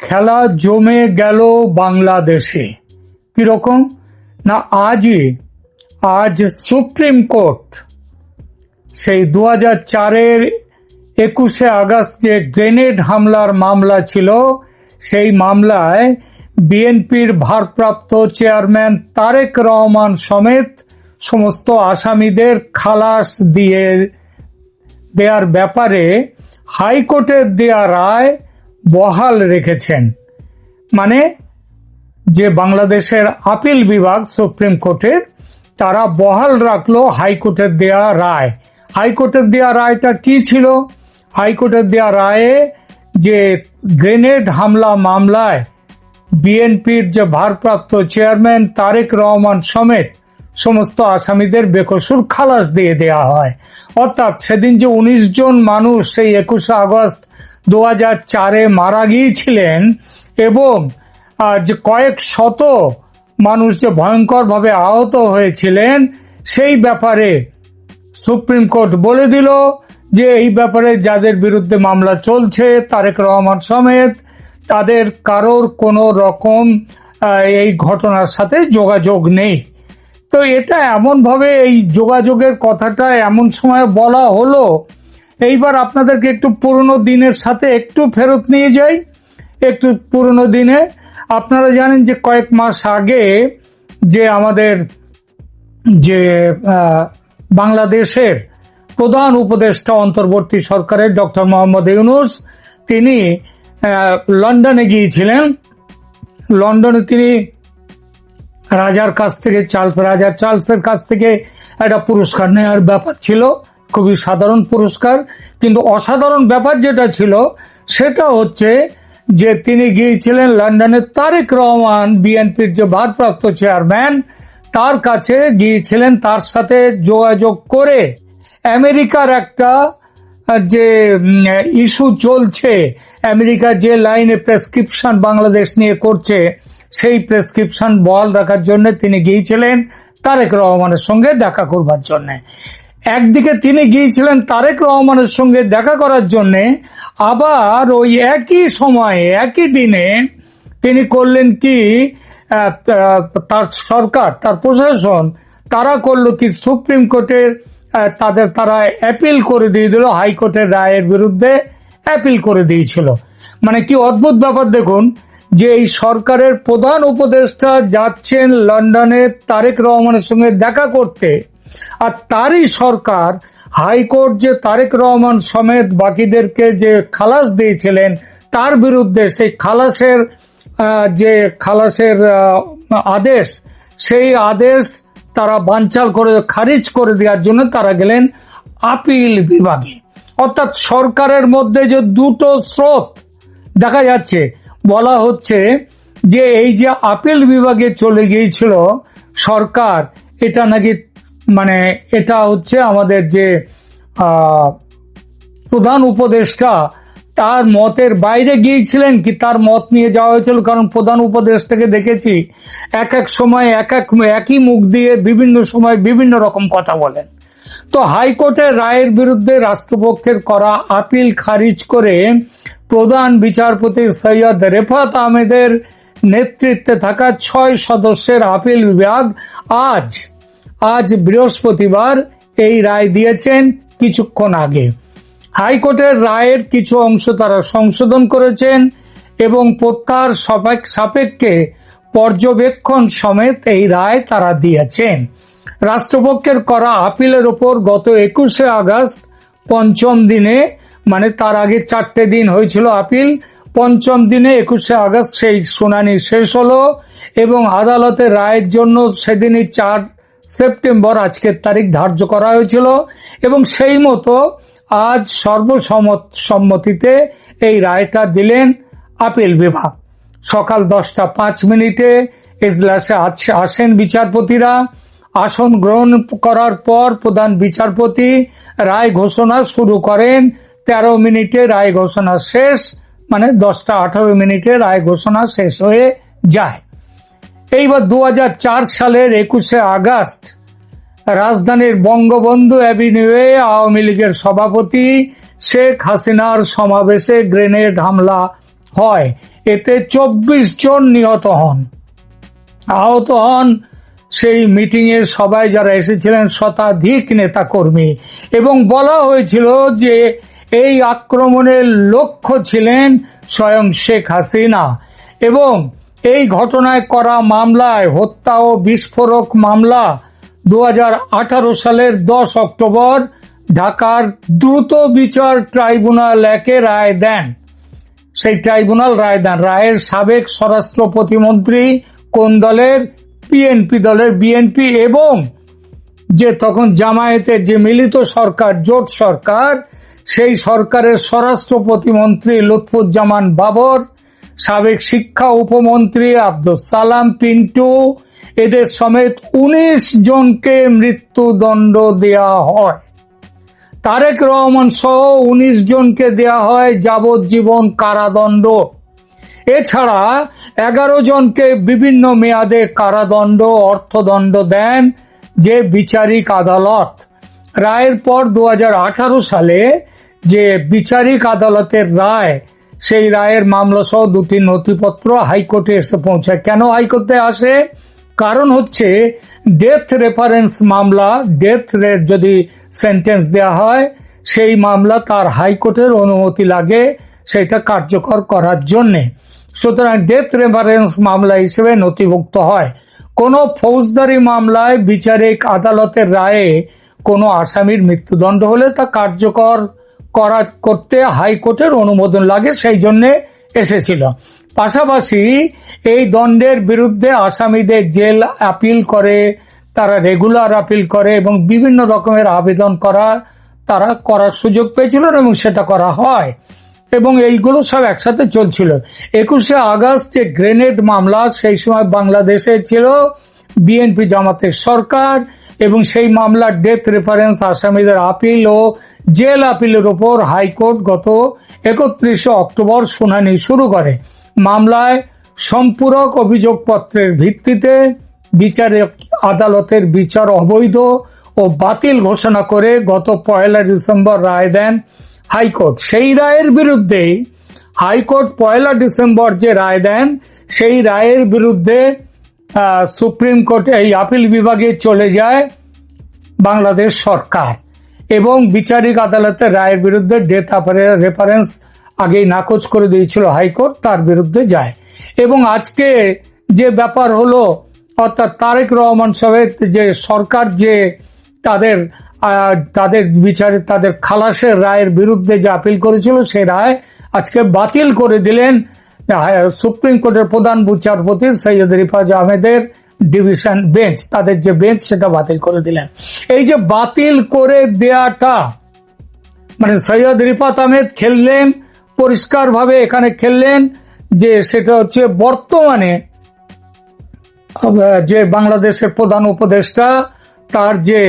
খেলা জমে গেল বাংলাদেশে। কীরকম? না, আজই, আজ সুপ্রিম কোর্ট সেই দু হাজার চারের একুশে আগস্ট যে গ্রেনেড হামলার মামলা ছিল, সেই মামলায় বিএনপির ভারপ্রাপ্ত চেয়ারম্যান তারেক রহমান সমেত সমস্ত আসামিদের খালাস দিয়ে দেওয়ার ব্যাপারে হাইকোর্টের দেওয়া রায় বহাল রেখেছেন। মানে যে বাংলাদেশের আপিল বিভাগ সুপ্রিম কোর্টের, তারা বহাল রাখল হাইকোর্টের দেয়া রায়। হাইকোর্টের দেয়া রায়টা কি ছিল? হাইকোর্টের দেয়া রায়ে যে গ্রেনেড হামলা মামলায় বিএনপির যে ভারপ্রাপ্ত চেয়ারম্যান তারেক রহমান সমেত সমস্ত আসামিদের বেকসুর খালাস দিয়ে দেয়া হয়। অর্থাৎ সেদিন যে উনিশ জন মানুষ সেই একুশে আগস্ট দু চারে মারা গিয়েছিলেন এবং যে কয়েক শত মানুষ যে ভয়ঙ্করভাবে আহত হয়েছিলেন, সেই ব্যাপারে সুপ্রিম কোর্ট বলে দিল যে এই ব্যাপারে যাদের বিরুদ্ধে মামলা চলছে, তারেক রহমান সমেত, তাদের কারোর কোনো রকম এই ঘটনার সাথে যোগাযোগ নেই। তো এটা এমনভাবে এই যোগাযোগের কথাটা এমন সময় বলা হলো এইবার আপনাদেরকে একটু পুরনো দিনের সাথে একটু ফেরত নিয়ে যাই। একটু পুরনো দিনে। আপনারা জানেন যে কয়েক মাস আগে যে আমাদের যে বাংলাদেশের প্রধান উপদেষ্টা অন্তর্বর্তী সরকারের ডক্টর মোহাম্মদ ইউনুস, তিনি লন্ডনে গিয়েছিলেন। লন্ডনে তিনি রাজার কাছ থেকে, চার্লস, রাজা চার্লসের কাছ থেকে একটা পুরস্কার নেওয়ার ব্যাপার ছিল। খুবই সাধারণ পুরস্কার, কিন্তু অসাধারণ ব্যাপার যেটা ছিল, সেটা হচ্ছে যে তিনি গিয়েছিলেন লন্ডনে তারেক রহমান বিএনপির যে ভারপ্রাপ্ত চেয়ারম্যান, তার কাছে গিয়েছিলেন তার সাথে যোগাযোগ করে। আমেরিকার একটা যে ইস্যু চলছে, আমেরিকা যে লাইনে প্রেসক্রিপশন বাংলাদেশ নিয়ে করছে, সেই প্রেসক্রিপশন বল রাখার জন্য তিনি গিয়েছিলেন তারেক রহমানের সঙ্গে দেখা করবার জন্য। একদিকে তিনি গিয়েছিলেন তারেক রহমানের সঙ্গে দেখা করার জন্য, আবার ওই একই সময়ে, একই দিনে তিনি করলেন কি তার সরকার, তার প্রশাসন, তারা করল কি, সুপ্রিম কোর্টের তাদের, তারা অ্যাপিল করে দিয়ে দিল হাইকোর্টের রায়ের বিরুদ্ধে অ্যাপিল করে দিয়েছিল। মানে কি অদ্ভুত ব্যাপার দেখুন, যে এই সরকারের প্রধান উপদেষ্টা যাচ্ছেন লন্ডনে তারেক রহমানের সঙ্গে দেখা করতে। আর তারই সরকার হাইকোর্ট যে তারেক রহমান সমেত বাকিদেরকে যে খালাস দিয়েছিলেন, তার বিরুদ্ধে সেই খালাসের যে খালাসের আদেশ, সেই আদেশ তারা বানচাল করে, খারিজ করে দেওয়ার জন্য তারা গেলেন আপিল বিভাগে। অর্থাৎ সরকারের মধ্যে যে দুটো স্রোত দেখা যাচ্ছে, বলা হচ্ছে যে এই যে আপিল বিভাগে চলে গিয়েছিল সরকার, এটা নাকি মানে এটা হচ্ছে আমাদের যে প্রধান উপদেষ্টা, তার মতের বাইরে গিয়েছিলেন কি তার মত নিয়ে যাওয়া হয়েছিল? কারণ প্রধান উপদেষ্টাকে দেখেছি, এক এক সময়, এক এক একই মুখ দিয়ে বিভিন্ন সময় বিভিন্ন রকম কথা বলেন। তো হাইকোর্টের রায়ের বিরুদ্ধে রাষ্ট্রপক্ষের করা আপিল খারিজ করে প্রধান বিচারপতি সৈয়দ রেফাত আহমেদের নেতৃত্বে থাকা ছয় সদস্যের আপিল বিভাগ আজ আজ বৃহস্পতিবার এই রায় দিয়েছেন কিছুক্ষণ আগে। হাইকোর্টের রায়ের কিছু অংশ তারা সংশোধন করেছেন এবং প্রত্যাহার সবাক- সাপেক্ষে পর্যবেক্ষণ সমেত এই রায় তারা দিয়েছেন। রাষ্ট্রপক্ষের করা আপিলের ওপর গত একুশে আগস্ট পঞ্চম দিনে মানে তার আগে চারটে দিন হয়েছিল আপিল, পঞ্চম দিনে একুশে আগস্ট সেই শুনানি শেষ হলো এবং আদালতের রায়ের জন্য সেদিনই চার সেপ্টেম্বর আজকের তারিখ ধার্য করা হয়েছিল এবং সেই মতো আজ সর্বসম্মত সম্মতিতে এই রায়টা দিলেন আপিল বিভাগ। সকাল দশটা পাঁচ মিনিটে এজলাসে আসেন বিচারপতিরা। আসন গ্রহণ করার পর প্রধান বিচারপতি রায় ঘোষণা শুরু করেন। তেরো মিনিটে রায় ঘোষণা শেষ মানে দশটা আঠারো মিনিটে রায় ঘোষণা শেষ হয়ে যায়। এইবার দু হাজার চার সালের একুশে আগস্ট রাজধানীর বঙ্গবন্ধু অ্যাভিনিউয়ে আওয়ামী লীগের সভাপতি শেখ হাসিনার সমাবেশে গ্রেনেড হামলা হয়। এতে চব্বিশ জন নিহত হন। আহত হন সেই মিটিং এ সবাই যারা এসেছিলেন শতাধিক নেতাকর্মী। এবং বলা হয়েছিল যে এই আক্রমণের লক্ষ্য ছিলেন স্বয়ং শেখ হাসিনা। এবং এই ঘটনায় করা মামলায় হত্যা ও বিস্ফোরক মামলা দু হাজার আঠারো সালের দশ অক্টোবর ঢাকার দ্রুত বিচার ট্রাইব্যুনাল একে রায় দেন। সেই ট্রাইব্যুনাল রায় দেন। রায়ের সাবেক স্বরাষ্ট্র প্রতিমন্ত্রী কোন দলের? বিএনপি দলের বিএনপি এবং যে তখন জামায়াতের যে মিলিত সরকার, জোট সরকার, সেই সরকারের স্বরাষ্ট্র প্রতিমন্ত্রী লুৎফুজ্জামান বাবর সাবেক শিক্ষা উপমন্ত্রী আব্দুল সালাম পিন্টু, এদের সমেত উনিশ জনকে মৃত্যুদণ্ড দেয়া হয়। তারেক রহমান সহ উনিশ জনকে দেয়া হয় যাবজ্জীবন কারাদণ্ড। এছাড়া এগারো জনকে বিভিন্ন মেয়াদে কারাদণ্ড, অর্থদণ্ড দেন যে বিচারিক আদালত। রায়ের পর দু হাজার আঠারো সালে যে বিচারিক আদালতের রায় সেই রায়ের মামলা সহ দুটি নথিপত্র হাইকোর্টে এসে পৌঁছায়। কেন হাইকোর্টে আসে? কারণ হচ্ছে ডেথ রেফারেন্স মামলা ডেথ রেট যদি সেন্টেন্স দেয়া হয়, সেই মামলা তার হাইকোর্টের অনুমতি লাগে, সেটা কার্যকর করার জন্যে। সুতরাং ডেথ রেফারেন্স মামলা হিসেবে নথিভুক্ত হয়। কোনো ফৌজদারি মামলায় বিচারিক আদালতের রায়ে কোনো আসামির মৃত্যুদণ্ড হলে তা কার্যকর করা করতে হাইকোর্টের অনুমোদন লাগে, সেই জন্য এসেছিল। পাশাপাশি এই দণ্ডের বিরুদ্ধে আসামিদের জেল আপিল করে, তারা রেগুলার আপিল করে এবং বিভিন্ন রকমের আবেদন করা, তারা করার সুযোগ পেয়েছিলেন এবং সেটা করা হয়। এবং এইগুলো সব একসাথে চলছিল। একুশে আগস্ট যে গ্রেনেড মামলা, সেই সময় বাংলাদেশে ছিল বিএনপি জামাতের সরকার এবং সেই মামলার ডেথ রেফারেন্স আসামিদের আপিল ও জেল আপিলের উপর হাইকোর্ট গত একত্রিশে অক্টোবর শুনানি শুরু করে। মামলায় সম্পূরক অভিযোগপত্রের ভিত্তিতে বিচারে আদালতের বিচার অবৈধ ও বাতিল ঘোষণা করে গত পয়লা ডিসেম্বর রায় দেন হাইকোর্ট। সেই রায়ের বিরুদ্ধেই হাইকোর্ট পয়লা ডিসেম্বর যে রায় দেন, সেই রায়ের বিরুদ্ধে সুপ্রিম কোর্টে এই আপিল বিভাগে চলে যায় বাংলাদেশ সরকার। এবং বিচারিক আদালতের রায়ের বিরুদ্ধে ডেথ রেফারেন্স আগেই নাকচ করে দিয়েছিল হাইকোর্ট, তার বিরুদ্ধে যায়। এবং আজকে যে ব্যাপার হলো, অর্থাৎ তারেক রহমান সাহেব যে সরকার যে তাদের তাদের বিচারে, তাদের খালাসের রায়ের বিরুদ্ধে যে আপিল করেছিল সে রায় আজকে বাতিল করে দিলেন সুপ্রিম কোর্টের প্রধান বিচারপতি সৈয়দ রিফাজ আহমেদের ডিভিশন বেঞ্চ তাদের যে বেঞ্চ সেটা বাতিল করে দিলেন। এই যে বাতিল করে দেয়াটা মানে সৈয়দ রিফাত আহমেদ খেললেন, পরিষ্কারভাবে এখানে খেললেন যে সেটা হচ্ছে বর্তমানে যে বাংলাদেশের প্রধান উপদেষ্টা, তার যে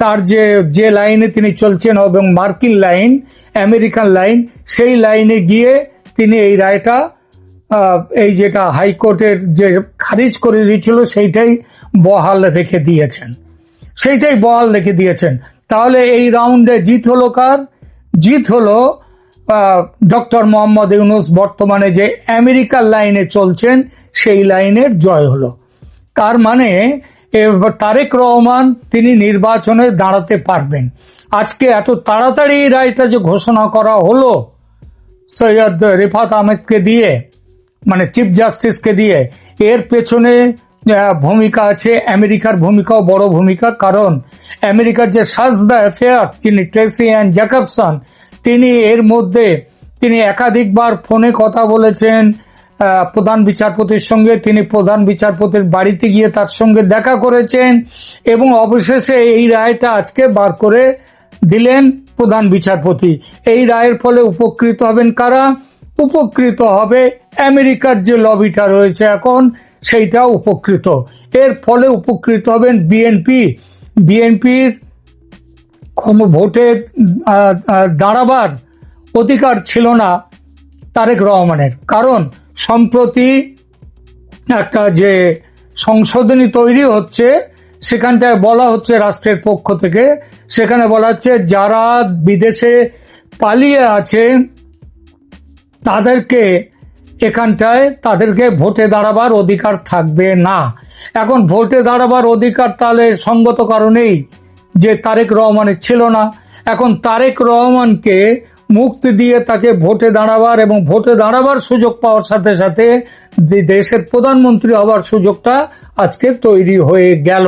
তার যে যে লাইনে তিনি চলছেন এবং মার্কিন লাইন, আমেরিকান লাইন, সেই লাইনে গিয়ে তিনি এই রায়টা এই যেটা হাইকোর্টের যে খারিজ করে দিয়েছিল, সেইটাই বহাল রেখে দিয়েছেন। সেইটাই বহাল রেখে দিয়েছেন। তাহলে এই রাউন্ডে জিত হলো কার? জিত হলো ডক্টর মোহাম্মদ ইউনুস বর্তমানে যে আমেরিকার লাইনে চলছেন, সেই লাইনের জয় হলো। তার মানে তারেক রহমান তিনি নির্বাচনে দাঁড়াতে পারবেন। আজকে এত তাড়াতাড়ি রায়টা যে ঘোষণা করা হলো, সৈয়দ রিফাত আহমেদকে দিয়ে মানে চিফ জাস্টিসকে দিয়ে। এর পেছনে ভূমিকা আছে, আমেরিকার ভূমিকাও বড় ভূমিকা, কারণ আমেরিকার যে সাজদা অ্যাফেয়ার্স যিনি ট্রেসি অ্যান্ড জ্যাকবসন তিনি এর মধ্যে, তিনি একাধিকবার ফোনে কথা বলেছেন প্রধান বিচারপতির সঙ্গে, তিনি প্রধান বিচারপতির বাড়িতে গিয়ে তার সঙ্গে দেখা করেছেন, এবং অবশেষে এই রায়টা আজকে বার করে দিলেন প্রধান বিচারপতি। এই রায়ের ফলে উপকৃত হবেন কারা? উপকৃত হবে। আমেরিকার যে লবিটা রয়েছে এখন, সেইটাও উপকৃত। এর ফলে উপকৃত হবেন বিএনপি। বিএনপির ভোটে দাঁড়াবার অধিকার ছিল না তারেক রহমানের। কারণ সম্প্রতি একটা যে সংশোধনী তৈরি হচ্ছে, সেখানটায় বলা হচ্ছে রাষ্ট্রের পক্ষ থেকে, সেখানে বলা হচ্ছে যারা বিদেশে পালিয়ে আছে তাদেরকে এখানটায় তাদেরকে ভোটে দাঁড়াবার অধিকার থাকবে না। এখন ভোটে দাঁড়াবার অধিকার তাহলে সঙ্গত কারণেই যে তারেক রহমানের ছিল না। এখন তারেক রহমানকে মুক্তি দিয়ে তাকে ভোটে দাঁড়াবার এবং ভোটে দাঁড়াবার সুযোগ পাওয়ার সাথে সাথে দেশের প্রধানমন্ত্রী হবার সুযোগটা আজকে তৈরি হয়ে গেল।